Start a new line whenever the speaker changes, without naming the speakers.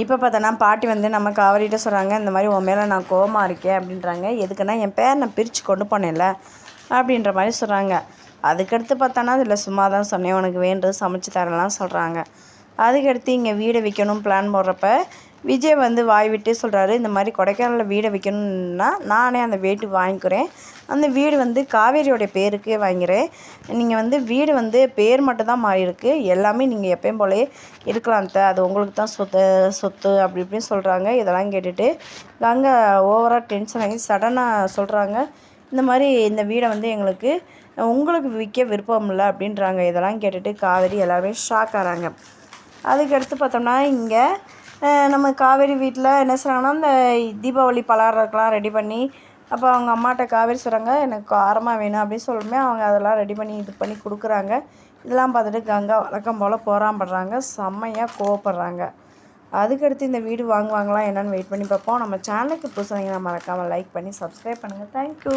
இப்போ பார்த்தோன்னா பாட்டி வந்து நம்ம காவேரிகிட்ட சொல்கிறாங்க இந்த மாதிரி உன் மேலே நான் கோபமாக இருக்கேன் அப்படின்றாங்க. எதுக்குன்னா என் பேர் நான் பிரித்து கொண்டு போனேன்ல அப்படின்ற மாதிரி சொல்கிறாங்க அதுக்கடுத்து பார்த்தோன்னா அதில் சும்மா தான் சொன்னேன் உனக்கு வேண்டது சமைச்சு தரலாம் சொல்கிறாங்க அதுக்கடுத்து இங்கே வீடை விற்கணும் பிளான் போடுறப்ப விஜய் வந்து வாய் விட்டு சொல்கிறாரு இந்த மாதிரி கொடைக்கானலில் வீடை வைக்கணும்னா நானே அந்த வீட்டு வாங்கிக்கிறேன். அந்த வீடு வந்து காவேரியோடைய பேருக்கே வாங்கிறேன் நீங்கள் வந்து வீடு வந்து பேர் மட்டும் தான் மாறி எல்லாமே நீங்கள் எப்பயும் போலே இருக்கலாம் அது உங்களுக்கு தான் சொத்து சொத்து அப்படி இப்படின்னு சொல்கிறாங்க இதெல்லாம் கேட்டுட்டு கங்கை ஓவராக டென்ஷன் ஆகி சடனாக சொல்கிறாங்க இந்த மாதிரி இந்த வீடை வந்து எங்களுக்கு உங்களுக்கு விற்க விருப்பம் இல்லை அப்படின்றாங்க. இதெல்லாம் கேட்டுட்டு காவேரி எல்லாருமே ஷாக் ஆகிறாங்க அதுக்கடுத்து பார்த்தோம்னா இங்கே நம்ம காவேரி வீட்டில் என்ன செய்கிறாங்கன்னா இந்த தீபாவளி பலகாரம்லாம் ரெடி பண்ணி அப்போ அவங்க அம்மாட்ட காவேரி சொல்கிறாங்க எனக்கு காரமாக வேணும் அப்படின்னு சொல்லுமே அவங்க அதெல்லாம் ரெடி பண்ணி இது பண்ணி கொடுக்குறாங்க. இதெல்லாம் பார்த்துட்டு கங்கா வழக்கம் போல் போராம்படுறாங்க செம்மையாக கோவப்படுறாங்க. அதுக்கடுத்து இந்த வீடு வாங்குவாங்களா என்னென்னு வெயிட் பண்ணி பார்ப்போம். நம்ம சேனலுக்கு புதுசாக மறக்காமல் லைக் பண்ணி சப்ஸ்கிரைப் பண்ணுங்கள் தேங்க்யூ